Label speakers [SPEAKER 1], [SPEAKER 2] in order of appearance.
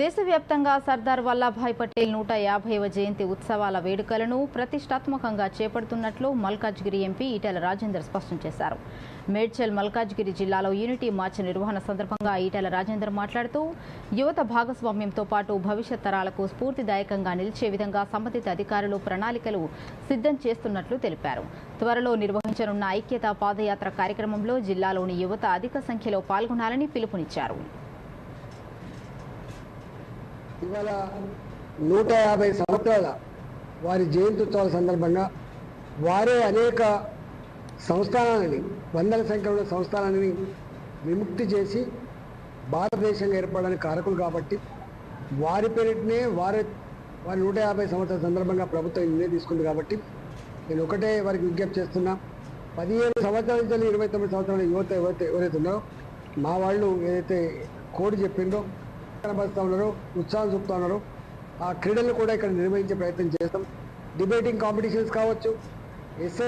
[SPEAKER 1] దేశవ్యాప్తంగా సర్దార్ వల్లభాయ్ పటేల్ నూట యాభైవ జయంతి ఉత్సవాల వేడుకలను ప్రతిష్టాత్మకంగా చేపడుతున్నట్లు మల్కాజ్గిరి ఎంపీ ఈటెల రాజేందర్ స్పష్టం చేశారు. మేడ్చల్ మల్కాజ్గిరి జిల్లాలో యూనిటీ మార్చ్ నిర్వహణ సందర్భంగా ఈటెల రాజేందర్ మాట్లాడుతూ యువత భాగస్వామ్యంతో పాటు భవిష్యత్ తరాలకు స్ఫూర్తిదాయకంగా నిలిచే విధంగా సంబంధిత అధికారులు ప్రణాళికలు సిద్ధం చేస్తున్నట్లు తెలిపారు. త్వరలో నిర్వహించనున్న ఐక్యతా పాదయాత్ర కార్యక్రమంలో జిల్లాలోని యువత అధిక సంఖ్యలో పాల్గొనాలని పిలుపునిచ్చారు.
[SPEAKER 2] ఇవాళ నూట యాభై సంవత్సరాల వారి జయంత్యుత్సవాల సందర్భంగా వారే అనేక సంస్థానాలని వందల సంఖ్యలో ఉన్న సంస్థానాలని విముక్తి చేసి భారతదేశంగా ఏర్పడడానికి కారకులు కాబట్టి వారి పేరిటనే వారి వారి నూట యాభై సంవత్సరాల సందర్భంగా ప్రభుత్వం నిర్ణయం తీసుకుంది కాబట్టి నేను ఒకటే వారికి విజ్ఞప్తి చేస్తున్నా. పదిహేను సంవత్సరాల నుంచి ఇరవై తొమ్మిది సంవత్సరాల యువత ఎవరైతే ఎవరైతే ఉన్నారో మా వాళ్ళు ఏదైతే కోడ్ చెప్పిందో కనబరుస్తూ ఉన్నారు ఉత్సాహం చూపుతా ఉన్నారు. ఆ క్రీడలు కూడా ఇక్కడ నిర్వహించే ప్రయత్నం చేస్తాం. డిబేటింగ్ కాంపిటీషన్స్ కావచ్చు ఎస్ఐ